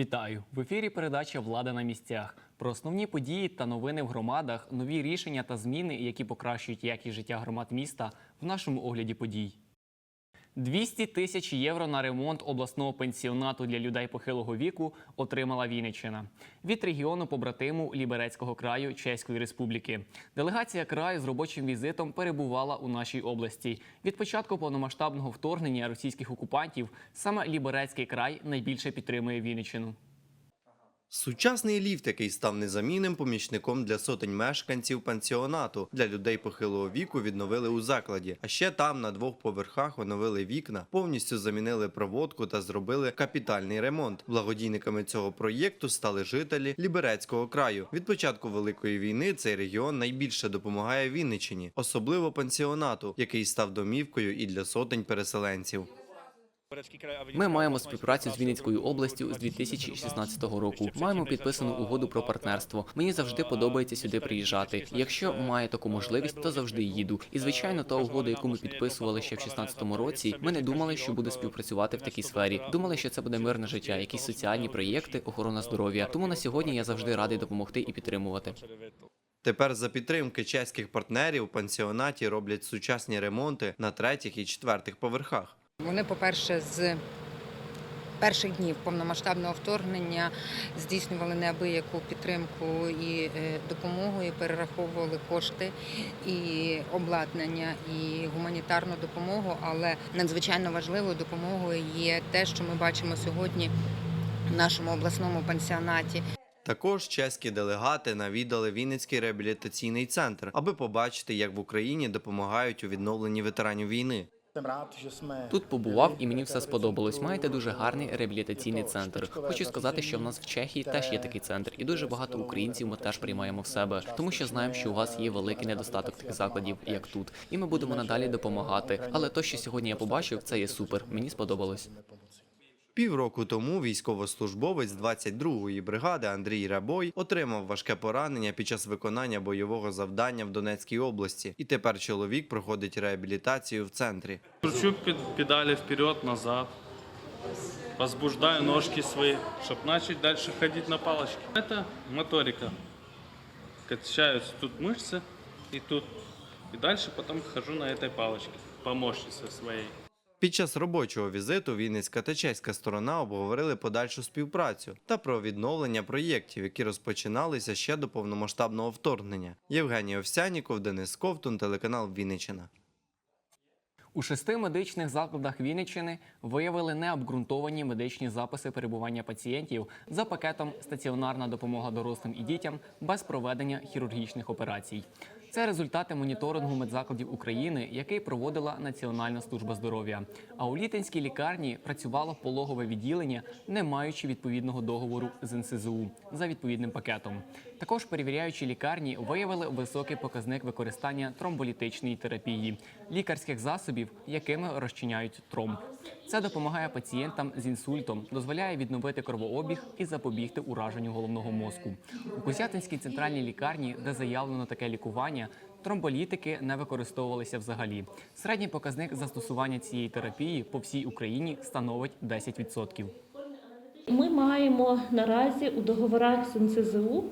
Вітаю в ефірі. Передача Влада на місцях про основні події та новини в громадах, нові рішення та зміни, які покращують якість життя громад міста в нашому огляді подій. 200 тисяч євро на ремонт обласного пенсіонату для людей похилого віку отримала Вінниччина від регіону побратиму Ліберецького краю Чеської Республіки. Делегація краю з робочим візитом перебувала у нашій області. Від початку повномасштабного вторгнення російських окупантів саме Ліберецький край найбільше підтримує Вінниччину. Сучасний ліфт, який став незамінним помічником для сотень мешканців пансіонату для людей похилого віку, відновили у закладі. А ще там на двох поверхах оновили вікна, повністю замінили проводку та зробили капітальний ремонт. Благодійниками цього проєкту стали жителі Ліберецького краю. Від початку великої війни цей регіон найбільше допомагає Вінниччині, особливо пансіонату, який став домівкою і для сотень переселенців. Ми маємо співпрацю з Вінницькою областю з 2016 року. Маємо підписану угоду про партнерство. Мені завжди подобається сюди приїжджати. Якщо маю таку можливість, то завжди їду. І звичайно, та угода, яку ми підписували ще в 2016 році. Ми не думали, що буде співпрацювати в такій сфері. Думали, що це буде мирне життя, якісь соціальні проєкти, охорона здоров'я. Тому на сьогодні я завжди радий допомогти і підтримувати. Тепер за підтримки чеських партнерів у пансіонаті роблять сучасні ремонти на третіх і четвертих поверхах. Вони, по-перше, з перших днів повномасштабного вторгнення здійснювали неабияку підтримку і е, допомогу, і перераховували кошти і обладнання, і гуманітарну допомогу. Але надзвичайно важливою допомогою є те, що ми бачимо сьогодні в нашому обласному пансіонаті. Також чеські делегати навідали Вінницький реабілітаційний центр, аби побачити, як в Україні допомагають у відновленні ветеранів війни. Тут побував і мені все сподобалось. Маєте дуже гарний реабілітаційний центр. Хочу сказати, що в нас в Чехії теж є такий центр, і дуже багато українців ми теж приймаємо в себе, тому що знаємо, що у вас є великий недостаток таких закладів, як тут, і ми будемо надалі допомагати. Але то, що сьогодні я побачив, це є супер. Мені сподобалось. Півроку тому військовослужбовець 22-ї бригади Андрій Рабой отримав важке поранення під час виконання бойового завдання в Донецькій області, і тепер чоловік проходить реабілітацію в центрі. Кручу пед- педали вперед-назад. Возбуждаю ножки свои, чтобы начать дальше ходить на палочке. Это моторика. Качаются тут мышцы и тут. И дальше потом хожу на этой палочке. Помощнице своей. Під час робочого візиту Вінницька та чеська сторона обговорили подальшу співпрацю та про відновлення проєктів, які розпочиналися ще до повномасштабного вторгнення. Євгеній Овсяніков, Денис Ковтун, телеканал Вінниччина. У шести медичних закладах Вінниччини виявили необґрунтовані медичні записи перебування пацієнтів за пакетом стаціонарна допомога дорослим і дітям без проведення хірургічних операцій. Це результати моніторингу медзакладів України, який проводила Національна служба здоров'я. А у літинській лікарні працювало пологове відділення, не маючи відповідного договору з НСЗУ за відповідним пакетом. Також перевіряючі лікарні виявили високий показник використання тромболітичної терапії, лікарських засобів, якими розчиняють тромб. Це допомагає пацієнтам з інсультом, дозволяє відновити кровообіг і запобігти ураженню головного мозку. У Косятинській центральній лікарні, де заявлено таке лікування, тромболітики не використовувалися взагалі. Середній показник застосування цієї терапії по всій Україні становить 10%. Ми маємо наразі у договорах з НСЗУ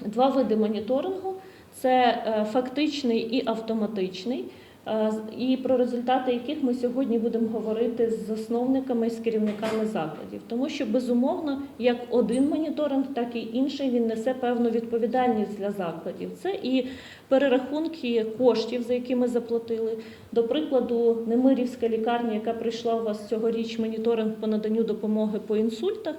два види моніторингу: це е, фактичний і автоматичний. Е, І про результати яких ми сьогодні будемо говорити з засновниками і з керівниками закладів, тому що безумовно, як один моніторинг, так і інший він несе певну відповідальність для закладів. Це і перерахунки коштів, за які ми заплатили. До прикладу, Немирівська лікарня, яка прийшла у вас цьогоріч моніторинг по наданню допомоги по інсультах.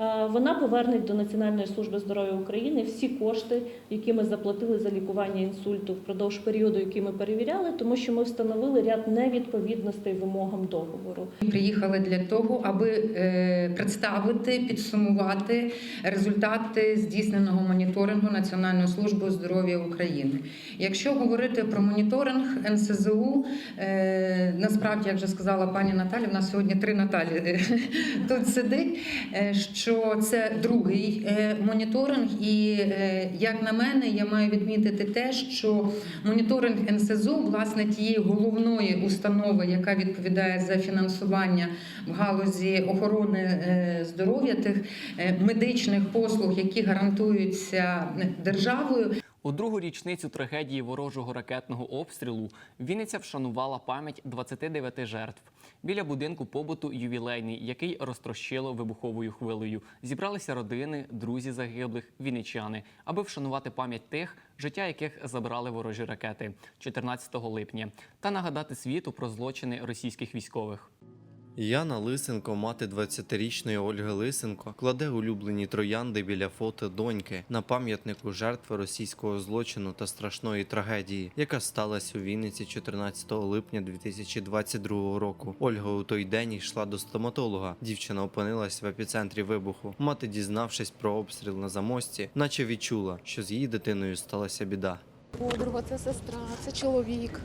Е, Вона поверне до Національної служби здоров'я України всі кошти, які ми заплатили за лікування інсульту впродовж періоду, який ми перевіряли, тому що ми встановили ряд невідповідностей вимогам договору. Приїхали для того, аби е, представити, підсумувати результати здійсненого моніторингу Національною службою здоров'я України. Якщо говорити про моніторинг НСЗУ, е, насправді, як вже сказала пані Наталя, в нас сьогодні три Наталі тут сидить. е, Що це другий е, моніторинг, і е, як на мене, я маю відмітити те, що моніторинг НСЗУ власне тієї головної установи, яка відповідає за фінансування в галузі охорони е, здоров'я тих медичних послуг, які гарантуються державою. У другу річницю трагедії ворожого ракетного обстрілу Вінниця вшанувала пам'ять 29 жертв. Біля будинку побуту ювілейний, який розтрощило вибуховою хвилею. Зібралися родини, друзі загиблих, вінничани, аби вшанувати пам'ять тих, життя яких забрали ворожі ракети 14 липня, та нагадати світу про злочини російських військових. Яна Лисенко, мати 20-річної Ольги Лисенко, кладе улюблені троянди біля фото доньки на пам'ятнику жертви російського злочину та страшної трагедії, яка сталася у Вінниці 14 липня 2022 року. Ольга у той день йшла до стоматолога. Дівчина опинилась в епіцентрі вибуху. Мати, дізнавшись про обстріл на замості, наче відчула, що з її дитиною сталася біда. подруга, це сестра, це чоловік.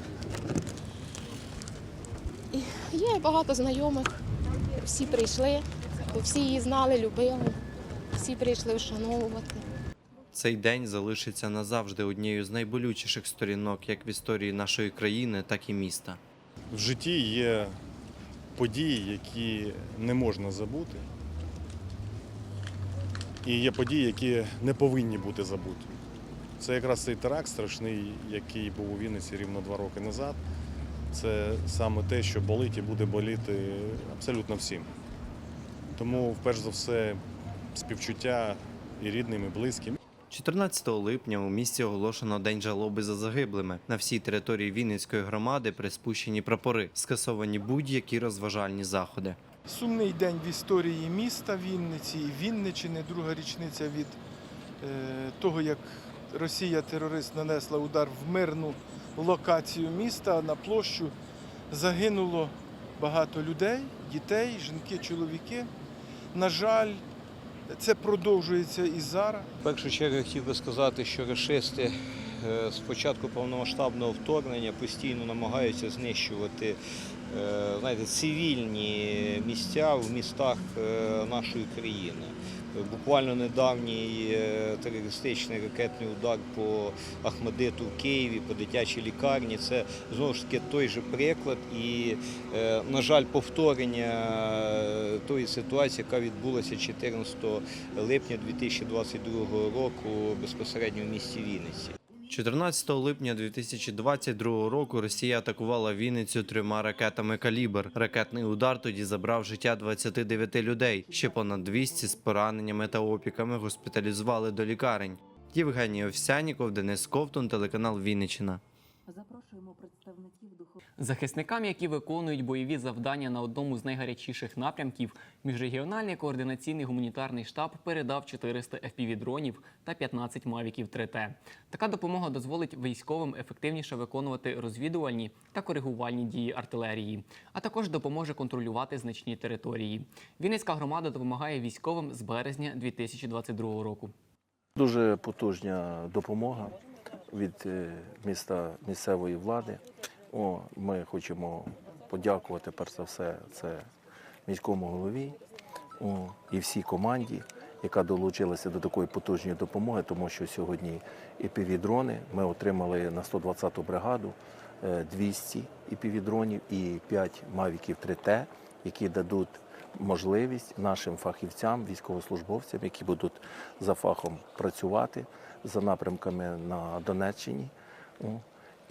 І є багато знайомих. Всі прийшли, всі її знали, любили, всі прийшли вшановувати. Цей день залишиться назавжди однією з найболючіших сторінок як в історії нашої країни, так і міста. В житті є події, які не можна забути. І є події, які не повинні бути забуті. Це якраз цей теракт страшний, який був у Вінниці рівно два роки назад. Це саме те, що болить і буде боліти абсолютно всім. Тому, вперше за все, співчуття і рідним, і близьким. 14 липня у місті оголошено День жалоби за загиблими. На всій території Вінницької громади приспущені прапори, скасовані будь-які розважальні заходи. Сумний день в історії міста Вінниці і Вінничини, друга річниця від е, того, як Росія-терорист нанесла удар в мирну локацію міста на площу. Загинуло багато людей, дітей, жінки, чоловіки. На жаль, це продовжується і зараз. В першу чергу хотів би сказати, що рашисти е, з початку повномасштабного вторгнення постійно намагаються знищувати е, знаєте, цивільні місця в містах е, нашої країни. Буквально недавній е, терористичний ракетний удар по Ахмедиту в Києві, по дитячій лікарні. Це знову ж таки той же приклад і, е, на жаль, повторення е, тої ситуації, яка відбулася 14 липня 2022 року безпосередньо в місті Вінниці. 14 липня 2022 року Росія атакувала Вінницю трьома ракетами «Калібр». Ракетний удар тоді забрав життя 29 людей. Ще понад 200 з пораненнями та опіками госпіталізували до лікарень. Євгеній Овсяніков, Денис Ковтун, телеканал Вінниччина. Запрошуємо представників. Захисникам, які виконують бойові завдання на одному з найгарячіших напрямків, міжрегіональний координаційний гуманітарний штаб передав 400 FPV-дронів та 15 мавіків 3T. Така допомога дозволить військовим ефективніше виконувати розвідувальні та коригувальні дії артилерії, а також допоможе контролювати значні території. Вінницька громада допомагає військовим з березня 2022 року. Дуже потужна допомога від е, міста місцевої влади. О, ми хочемо подякувати перш за все це міському голові о, і всій команді, яка долучилася до такої потужної допомоги, тому що сьогодні і півдрони ми отримали на 120-ту бригаду е, 200 і півдронів і 5 мавіків 3Т, які дадуть можливість нашим фахівцям, військовослужбовцям, які будуть за фахом працювати за напрямками на Донеччині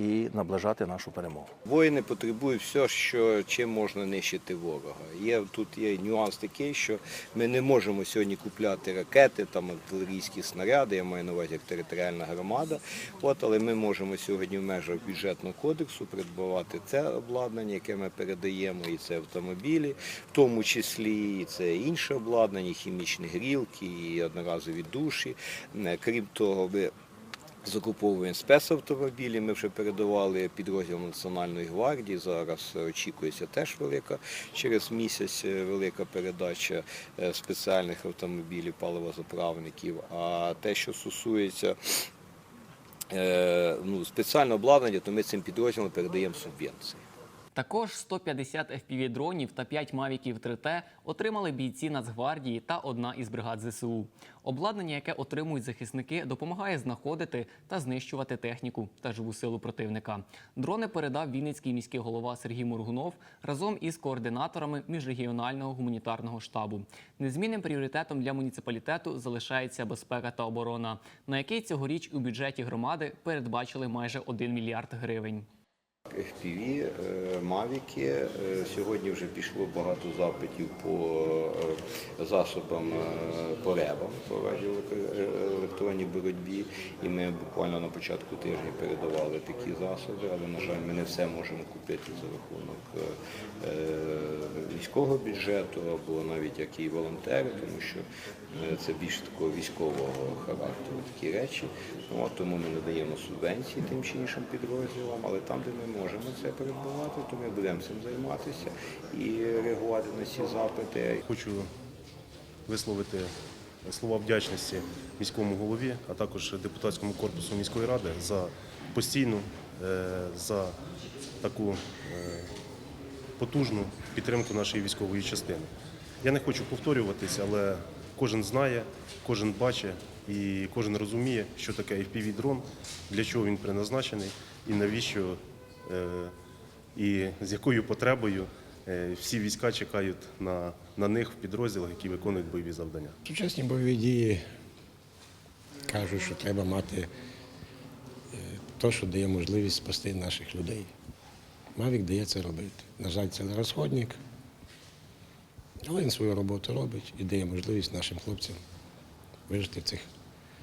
і наближати нашу перемогу. Воїни потребують все, що чим можна нищити ворога. Є тут є нюанс такий, що ми не можемо сьогодні купляти ракети, там артилерійські снаряди. Я маю на увазі як територіальна громада. От, але ми можемо сьогодні в межах бюджетного кодексу придбавати це обладнання, яке ми передаємо, і це автомобілі, в тому числі і це інше обладнання, хімічні грілки, і одноразові душі. Е, Крім того, ми Закуповуємо спецавтомобілі. Ми вже передавали підрозділам Національної гвардії. Зараз очікується теж велика через місяць е, велика передача е, спеціальних автомобілів, паливозаправників. А те, що стосується е, ну, спеціального обладнання, то ми цим підрозділам передаємо субвенції. Також 150 FPV-дронів та 5 мавіків 3T отримали бійці Нацгвардії та одна із бригад ЗСУ. Обладнання, яке отримують захисники, допомагає знаходити та знищувати техніку та живу силу противника. Дрони передав Вінницький міський голова Сергій Мургунов разом із координаторами міжрегіонального гуманітарного штабу. Незмінним пріоритетом для муніципалітету залишається безпека та оборона, на який цьогоріч у бюджеті громади передбачили майже 1 мільярд гривень. FPV, е, мавіки. Е, Сьогодні вже пішло багато запитів по е, засобам по ребам, по радіоелектронній боротьбі. І ми буквально на початку тижня передавали такі засоби, але, на жаль, ми не все можемо купити за рахунок міського бюджету або навіть як і волонтери, тому що це більш такого військового характеру такі речі. Ну, от тому ми надаємо субвенції тим чи іншим підрозділам, але там, де ми можемо це передбувати, то ми будемо цим займатися і реагувати на ці запити. Хочу висловити слова вдячності міському голові, а також депутатському корпусу міської ради за постійну, е, за таку е, потужну підтримку нашої військової частини. Я не хочу повторюватися, але кожен знає, кожен бачить і кожен розуміє, що таке FPV-дрон, для чого він призначений і навіщо, е, і з якою потребою е, всі війська чекають на, на них в підрозділах, які виконують бойові завдання. Сучасні бойові дії кажуть, що треба мати те, що дає можливість спасти наших людей. Мавік дає це робити. На жаль, це не розходник, але він свою роботу робить і дає можливість нашим хлопцям вижити в цих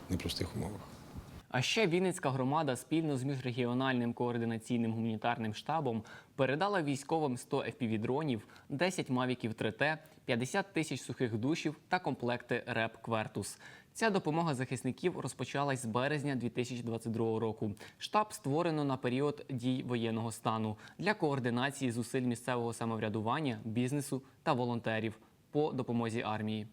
непростих умовах. А ще Вінницька громада спільно з міжрегіональним координаційним гуманітарним штабом передала військовим 100 FPV-дронів, 10 мавіків 3T, 50 тисяч сухих душів та комплекти РЕП Квертус. Ця допомога захисників розпочалась з березня 2022 року. Штаб створено на період дій воєнного стану для координації зусиль місцевого самоврядування, бізнесу та волонтерів по допомозі армії.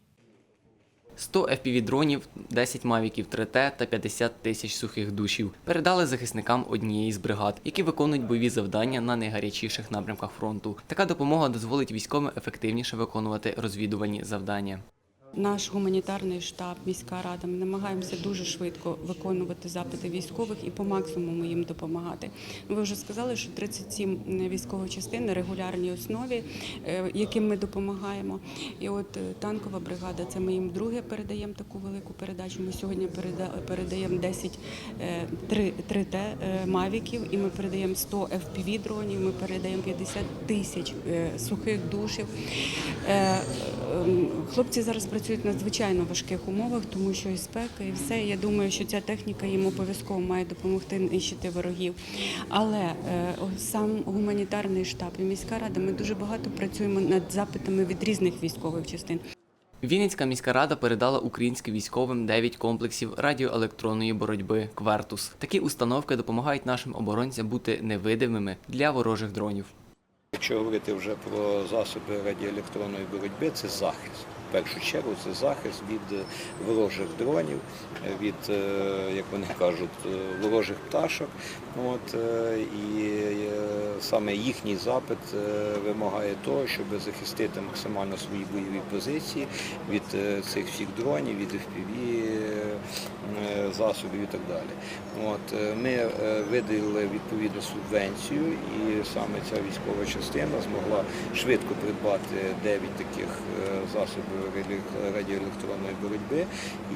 100 FPV-дронів, 10 мавіків 3Т та 50 тисяч сухих душів передали захисникам однієї з бригад, які виконують бойові завдання на найгарячіших напрямках фронту. Така допомога дозволить військовим ефективніше виконувати розвідувальні завдання. Наш гуманітарний штаб, міська рада, ми намагаємося дуже швидко виконувати запити військових і по максимуму їм допомагати. Ви вже сказали, що 37 військових частин на регулярній основі, е, яким ми допомагаємо. І от е, танкова бригада, це ми їм друге передаємо таку велику передачу. Ми сьогодні передаємо 10 е, 3 3T е, мавіків, і ми передаємо 100 FPV дронів. Ми передаємо 50 тисяч е, сухих душів. Е, ем, Хлопці зараз працюють в надзвичайно важких умовах, тому що і спека, і все. Я думаю, що ця техніка їм обов'язково має допомогти нищити ворогів. Але е, сам гуманітарний штаб і міська рада, ми дуже багато працюємо над запитами від різних військових частин. Вінницька міська рада передала українським військовим 9 комплексів радіоелектронної боротьби Квертус. Такі установки допомагають нашим оборонцям бути невидимими для ворожих дронів. Якщо говорити вже про засоби радіоелектронної боротьби, це захист. Першу чергу це захист від е, ворожих дронів, від, е, як вони кажуть, е, ворожих пташок. От, і саме їхній запит е, вимагає того, щоб захистити максимально свої бойові позиції від е, цих всіх дронів, від FPV е, засобів і так далі. От, ми виділили відповідну субвенцію, і саме ця військова частина змогла швидко придбати 9 таких засобів радіоелектронної боротьби.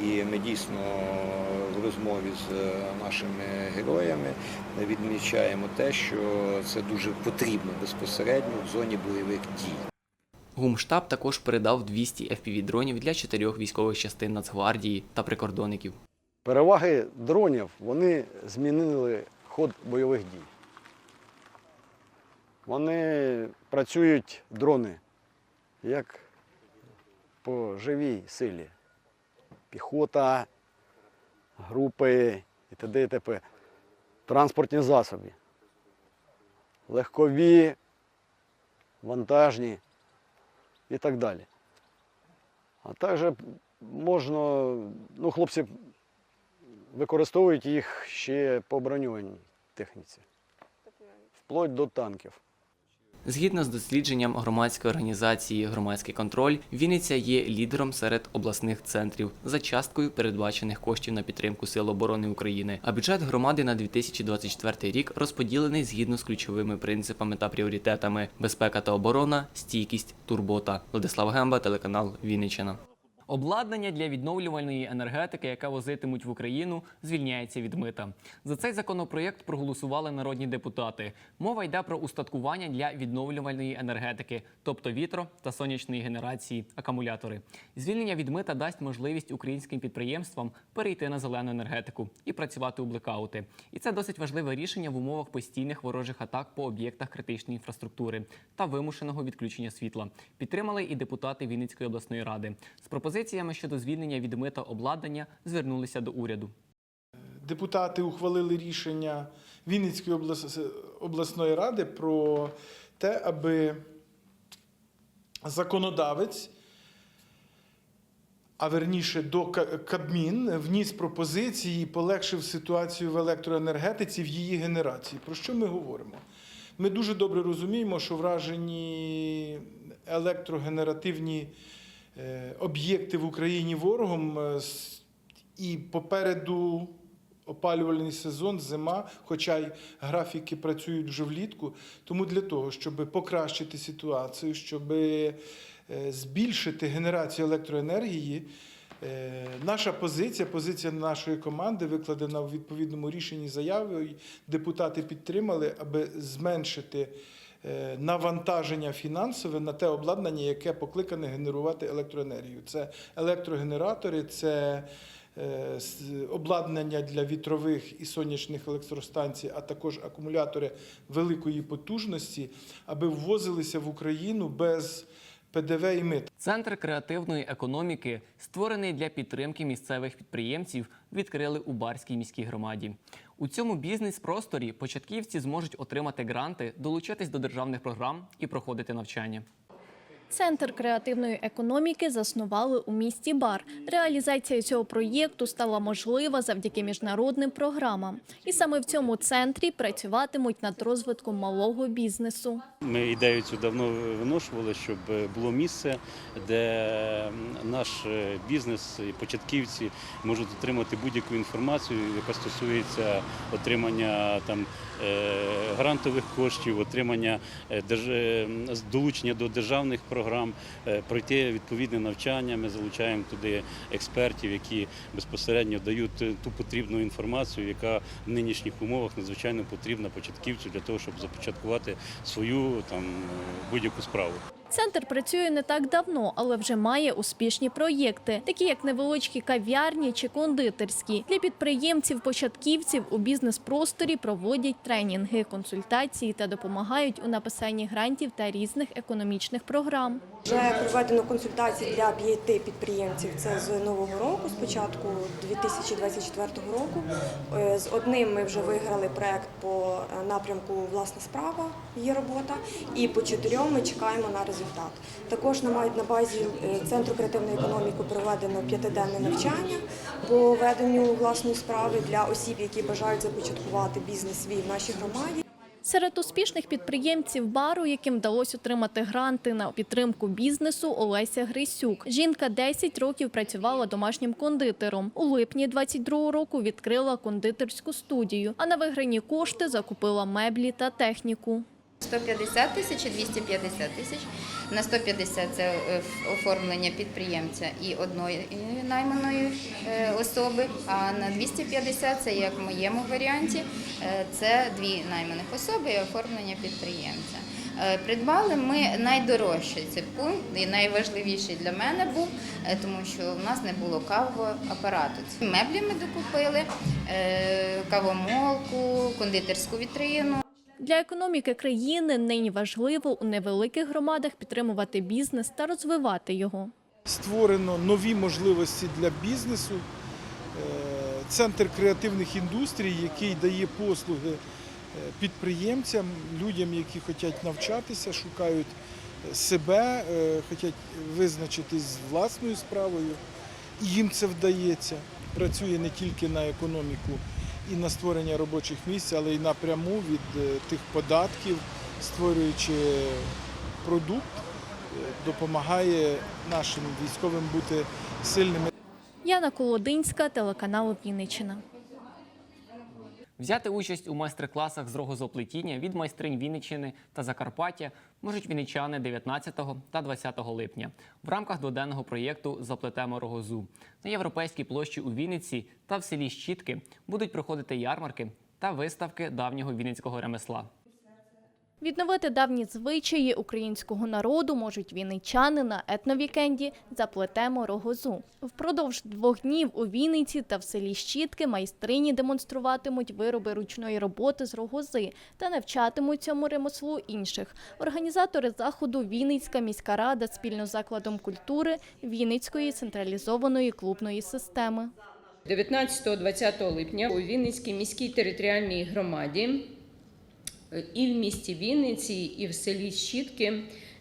І ми дійсно в розмові з е, нашими героями відмічаємо те, що це дуже потрібно безпосередньо в зоні бойових дій. Гумштаб також передав 200 FPV-дронів для чотирьох військових частин Нацгвардії та прикордонників. Переваги дронів вони змінили ход бойових дій. Вони працюють дрони як по живій силі. Піхота, групи і т.д. і т.п. Транспортні засоби. Легкові, вантажні і так далі. А також можна, ну, хлопці використовують їх ще по броньованій техніці, вплоть до танків. Згідно з дослідженням громадської організації Громадський контроль, Вінниця є лідером серед обласних центрів за часткою передбачених коштів на підтримку Сил оборони України. А бюджет громади на 2024 рік розподілений згідно з ключовими принципами та пріоритетами: безпека та оборона, стійкість, турбота. Владислав Гемба, телеканал Вінниччина. Обладнання для відновлювальної енергетики, яке возитимуть в Україну, звільняється від мита. За цей законопроєкт проголосували народні депутати. Мова йде про устаткування для відновлювальної енергетики, тобто вітро та сонячної генерації, акумулятори. Звільнення від мита дасть можливість українським підприємствам перейти на зелену енергетику і працювати у блекаути. І це досить важливе рішення в умовах постійних ворожих атак по об'єктах критичної інфраструктури та вимушеного відключення світла. Підтримали і депутати Вінницької обласної ради. З пропозиціями щодо звільнення від мита обладнання звернулися до уряду. Депутати ухвалили рішення Вінницької обласної ради про те, аби законодавець, а верніше до Кабмін, вніс пропозиції і полегшив ситуацію в електроенергетиці в її генерації. Про що ми говоримо? Ми дуже добре розуміємо, що вражені електрогенеративні об'єкти в Україні ворогом е, і попереду опалювальний сезон, зима, хоча й графіки працюють вже влітку. Тому для того, щоб покращити ситуацію, щоб е, збільшити генерацію електроенергії, е, наша позиція, позиція нашої команди викладена в відповідному рішенні заяви. Депутати підтримали, аби зменшити е, навантаження фінансове на те обладнання, яке покликане генерувати електроенергію. Це електрогенератори, це е, обладнання для вітрових і сонячних електростанцій, а також акумулятори великої потужності, аби ввозилися в Україну без ПДВ і мит. Центр креативної економіки, створений для підтримки місцевих підприємців, відкрили у Барській міській громаді. У цьому бізнес-просторі початківці зможуть отримати гранти, долучитись до державних програм і проходити навчання. Центр креативної економіки заснували у місті Бар. Реалізація цього проєкту стала можлива завдяки міжнародним програмам. І саме в цьому центрі працюватимуть над розвитком малого бізнесу. Ми ідею цю давно виношували, щоб було місце, де наш бізнес і початківці можуть отримати будь-яку інформацію, яка стосується отримання там грантових коштів, отримання е, е, долучення до державних програм, е, пройти відповідне навчання. Ми залучаємо туди експертів, які безпосередньо дають е, ту потрібну інформацію, яка в нинішніх умовах надзвичайно потрібна початківцю для того, щоб започаткувати свою там е, будь-яку справу. Центр працює не так давно, але вже має успішні проєкти, такі як невеличкі кав'ярні чи кондитерські. Для підприємців-початківців у бізнес-просторі проводять тренінги, консультації та допомагають у написанні грантів та різних економічних програм. Вже проведено консультації для п'яти підприємців. Це з нового року, з початку 2024 року. Е, З одним ми вже виграли проект по е, напрямку власна справа, є робота, і по чотирьом ми чекаємо на результат. Також на май- на базі е, центру креативної економіки проведено п'ятиденне навчання по веденню власної справи для осіб, які бажають започаткувати бізнес свій в нашій громаді. Серед успішних підприємців бару, яким вдалося отримати гранти на підтримку бізнесу, Олеся Грисюк. Жінка 10 років працювала домашнім кондитером. У липні 22 року відкрила кондитерську студію, а на виграні кошти закупила меблі та техніку. 150 тисяч і 250 тисяч. На 150 це е, оформлення підприємця і одної найманої е, особи, а на 250 це як в моєму варіанті, е, це дві найманих особи і оформлення підприємця. Придбали ми найдорожчий цей пункт і найважливіший для мене був, тому що в нас не було кавового апарату. Меблі ми докупили, кавомолку, кондитерську вітрину. Для економіки країни нині важливо у невеликих громадах підтримувати бізнес та розвивати його. Створено нові можливості для бізнесу. Е, Центр креативних індустрій, який дає послуги е, підприємцям, людям, які хочуть навчатися, шукають е, себе, хочуть визначитись з власною справою. І їм це вдається. Працює не тільки на економіку і на створення робочих місць, але й напряму від е, тих податків, створюючи продукт, е, допомагає нашим військовим бути сильними. Яна Колодинська, телеканал Вінниччина. Взяти участь у майстер-класах з рогозоплетіння від майстринь Вінниччини та Закарпаття можуть вінничани 19 та 20 липня в рамках доденного проєкту Заплетемо рогозу на європейській площі у Вінниці та в селі Щітки будуть проходити ярмарки та виставки давнього вінницького ремесла. Відновити давні звичаї українського народу можуть вінничани на етновікенді «Заплетемо рогозу». Впродовж двох днів у Вінниці та в селі Щітки майстрині демонструватимуть вироби ручної роботи з рогози та навчатимуть цьому ремеслу інших. Організатори заходу Вінницька міська рада спільно з закладом культури Вінницької централізованої клубної системи. 19-20 липня у Вінницькій міській територіальній громаді і в місті Вінниці, і в селі Щітки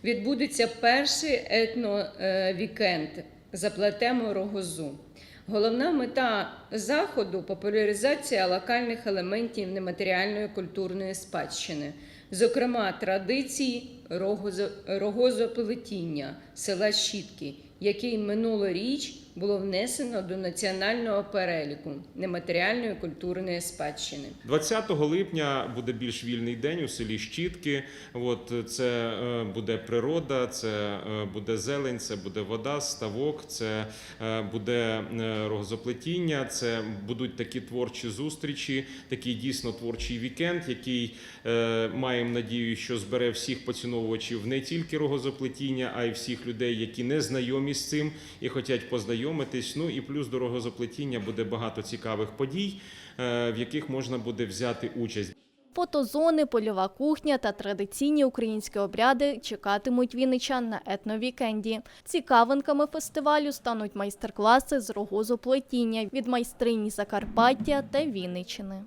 відбудеться перший етновікенд Заплетемо рогозу. Головна мета заходу популяризація локальних елементів нематеріальної культурної спадщини, зокрема традицій рогозо- рогозоплетіння села Щітки, який минулоріч було внесено до національного переліку нематеріальної культурної спадщини. 20 липня буде більш вільний день у селі Щітки. От це е, буде природа, це е, буде зелень, це буде вода, ставок, це е, буде рогозоплетіння, це будуть такі творчі зустрічі, такий дійсно творчий вікенд, який маємо надію, що збере всіх поціновувачів не тільки рогозоплетіння, а й всіх людей, які не знайомі з цим і хочуть познайомитись. Ну і плюс до рогозоплетіння буде багато цікавих подій, е, в яких можна буде взяти участь. Фотозони, польова кухня та традиційні українські обряди чекатимуть вінничан на етновікенді. Цікавинками фестивалю стануть майстер-класи з рогозоплетіння від майстрині Закарпаття та Вінниччини.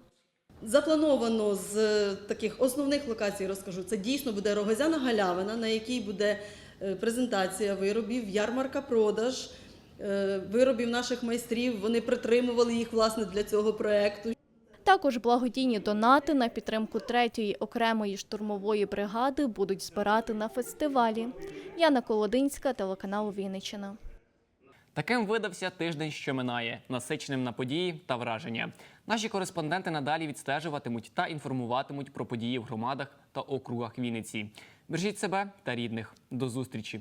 Заплановано з е, таких основних локацій, розкажу, це дійсно буде Рогозяна галявина, на якій буде е, презентація виробів, ярмарка продаж виробів наших майстрів. Вони притримували їх власне для цього проекту. Також благодійні донати на підтримку третьої окремої штурмової бригади будуть збирати на фестивалі. Яна Колодинська, телеканал Вінниччина. Таким видався тиждень, що минає, насиченим на події та враження. Наші кореспонденти надалі відстежуватимуть та інформуватимуть про події в громадах та округах Вінниці. Бережіть себе та рідних. До зустрічі!